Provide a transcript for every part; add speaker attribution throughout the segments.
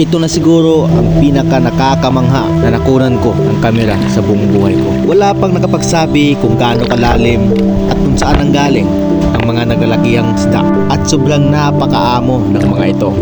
Speaker 1: Ito na siguro ang pinaka nakakamangha na nakunan ko ng kamera sa buong buhay ko. Wala pang nakapagsabi kung gaano kalalim at kung saan ang galing ang mga naglalakihang isda at sobrang napakaamo ng mga ito.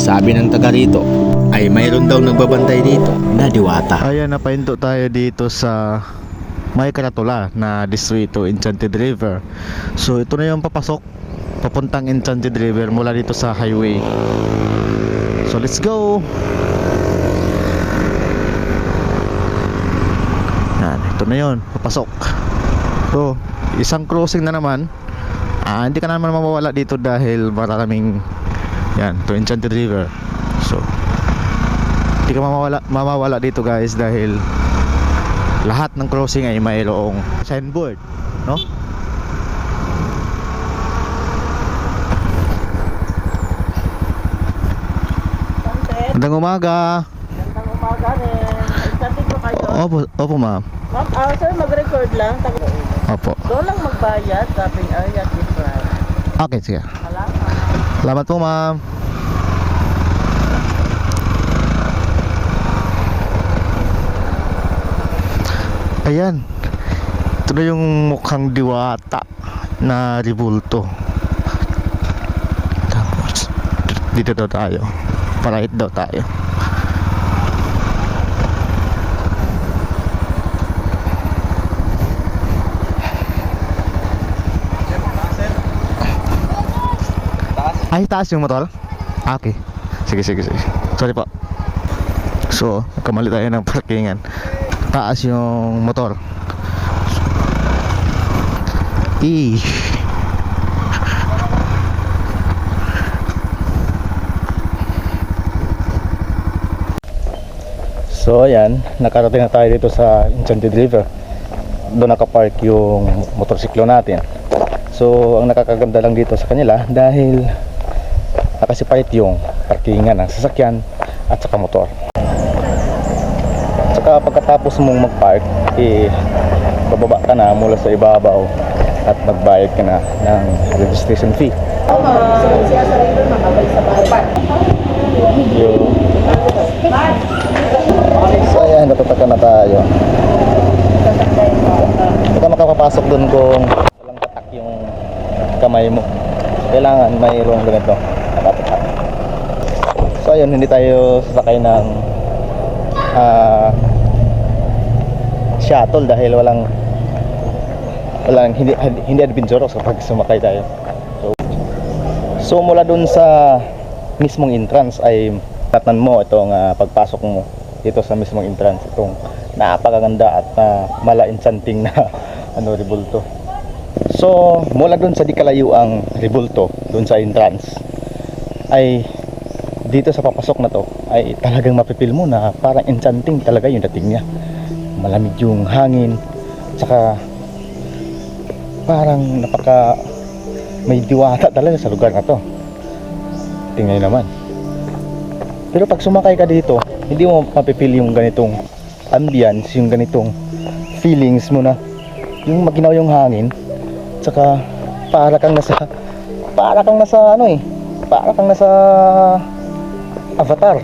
Speaker 1: Sabi ng taga rito ay mayroon daw nagbabantay dito na diwata.
Speaker 2: Ayan, napahinto tayo dito sa may karatula na distrito Enchanted River. So ito na yung papasok papuntang Enchanted River mula dito sa highway. So let's go. Yan, ito na yun, papasok. So, isang crossing na naman. Ah, hindi ka naman mawawala dito dahil maraming yan, to Enchanted River. So, hindi ka mamawala, mamawala dito guys dahil lahat ng crossing ay mayroong signboard no Magandang umaga.
Speaker 3: Magandang umaga rin. Excited ko kayo.
Speaker 2: Opo, opo ma'am.
Speaker 3: Ma'am, ah, sir, mag-record lang.
Speaker 2: Opo.
Speaker 3: Doon lang magbayad. Sabi area different.
Speaker 2: Okay, sige.
Speaker 3: Salamat.
Speaker 2: Salamat po ma'am. Ayan. Ito na yung mukhang diwata na ribulto. Tapos, dito daw tayo. Parahit daw tayo. Ay, taas yung motor? Ah, okay. Sige, sige, sige. Sorry po. So, kamali tayo ng parkingan. Taas yung motor. E. So ayan, nakarating na tayo dito sa Enchanted River. Doon nakapark yung motorsiklo natin. So ang nakakaganda lang dito sa kanila dahil nakasipalit yung parkingan ng sasakyan at saka motor. Saka pagkatapos mong mag-park, eh, bababa ka na mula sa ibabaw at magbayad ka na ng registration fee. Yung ayan, natutaka na tayo. Hindi ka makapapasok dun kung walang tatak yung kamay mo. Kailangan mayroong ganito, nakatatak. So ayun, hindi tayo sasakay ng ah, shuttle dahil walang walang hindi hindi adventurous kapag sumakay tayo. So, so mula dun sa mismong entrance ay tatnan mo itong ah, pagpasok mo dito sa mismong entrance itong napakaganda at uh, mala-enchanting na ano ribulto. So mula dun sa di kalayo ang ribulto dun sa entrance ay dito sa papasok na to ay talagang mapipil mo na parang enchanting talaga yung dating niya. Malamig yung hangin tsaka parang napaka may diwata talaga sa lugar na to. Tingnan naman. Pero pag sumakay ka dito, hindi mo mapipil yung ganitong ambience, yung ganitong feelings mo na yung maginaw yung hangin, tsaka para kang nasa para kang nasa ano eh, para kang nasa avatar.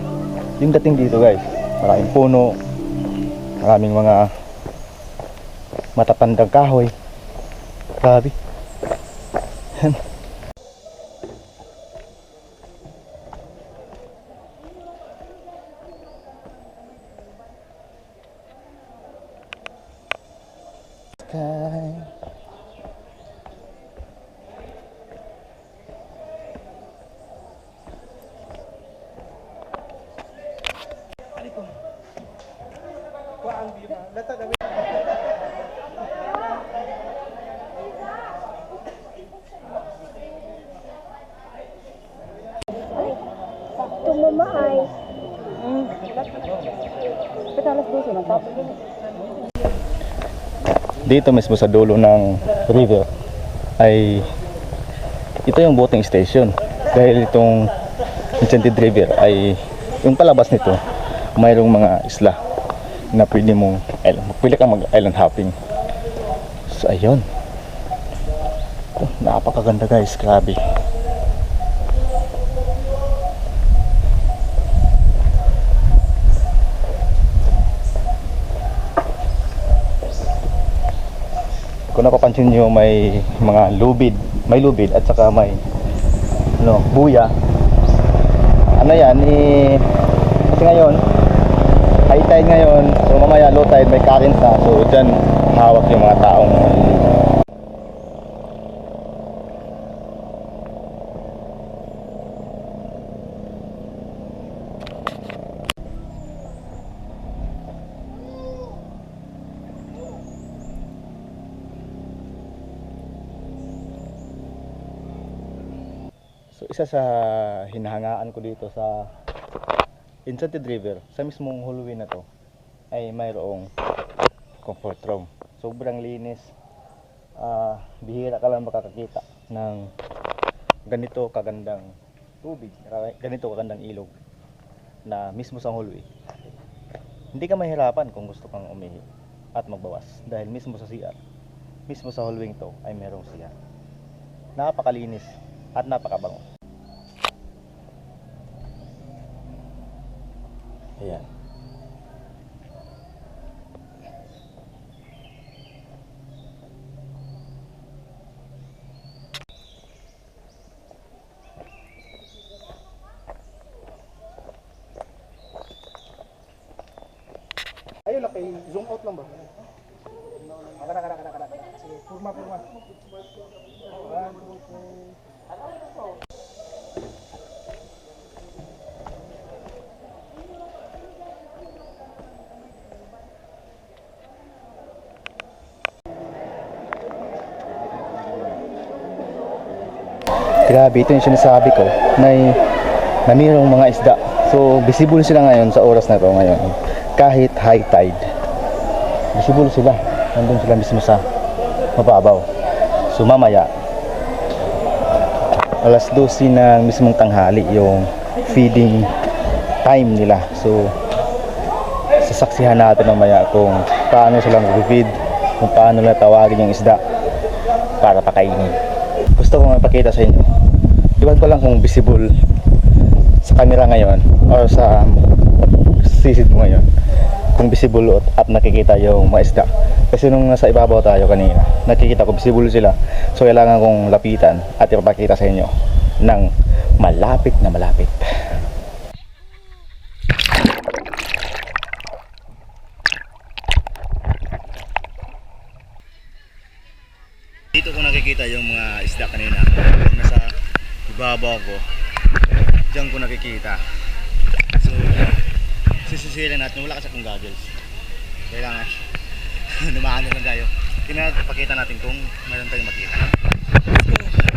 Speaker 2: Yung dating dito guys, maraming puno, maraming mga matatandang kahoy. Grabe. Sky.
Speaker 4: Tumamaay. Patalas doon na top.
Speaker 2: Dito mismo sa dulo ng river ay ito yung boating station. Dahil itong Enchanted River ay yung palabas nito mayroong mga isla na pwede mong island, pwede kang mag island hopping. So ayun. Napakaganda guys. Grabe kung napapansin nyo may mga lubid, may lubid at saka may ano, buya. Ano yan, eh, kasi ngayon, high tide ngayon, so mamaya low tide may current na, so dyan hawak yung mga sa hinahangaan ko dito sa Enchanted River, sa mismong huluwi na to, ay mayroong comfort room. Sobrang linis. Ah, bihira ka lang makakakita ng ganito kagandang tubig, ganito kagandang ilog na mismo sa huluwi. Hindi ka mahirapan kung gusto kang umihi at magbawas dahil mismo sa CR, mismo sa huluwing to ay merong CR. Napakalinis at napakabango. Ayan.
Speaker 5: Ayun kay zoom out lang ba? Kada kada kada kada. Sige, purma purma.
Speaker 2: Grabe, ito yung sinasabi ko na, na mga isda. So, visible sila ngayon sa oras na to ngayon. Kahit high tide. Visible sila. Nandun sila mismo sa mababaw. So, mamaya, alas 12 ng mismong tanghali yung feeding time nila. So, sasaksihan natin mamaya kung paano sila mag-feed, kung paano nila tawagin yung isda para pakainin. Gusto kong ipakita sa inyo. Iwan ko lang kung visible sa camera ngayon or sa sisid mo ngayon kung visible at nakikita yung mga isda. Kasi nung nasa ibabaw tayo kanina, nakikita ko visible sila. So kailangan kong lapitan at ipapakita sa inyo ng malapit na malapit. Dito ko nakikita yung mga isda kanina. Nasa ibabaw ko, diyan ko nakikita. So, sisisilan natin. Wala kasi akong goggles. Kailangan numahan na lang tayo. Pinapakita natin kung meron tayong makita.
Speaker 6: everyone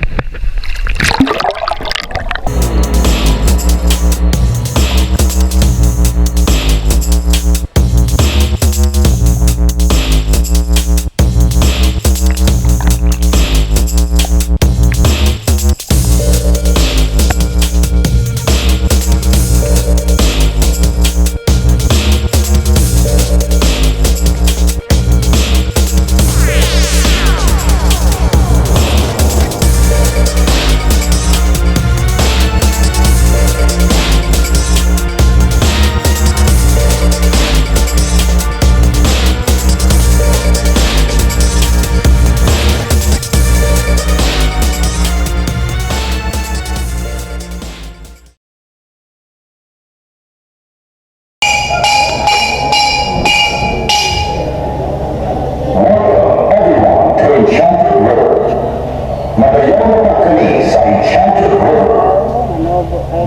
Speaker 6: Magayon Kanis Enchanted River.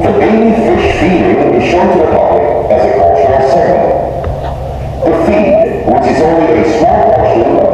Speaker 6: The baby fish feeding is shown to the public as a cultural ceremony. The feed, which is only a small portion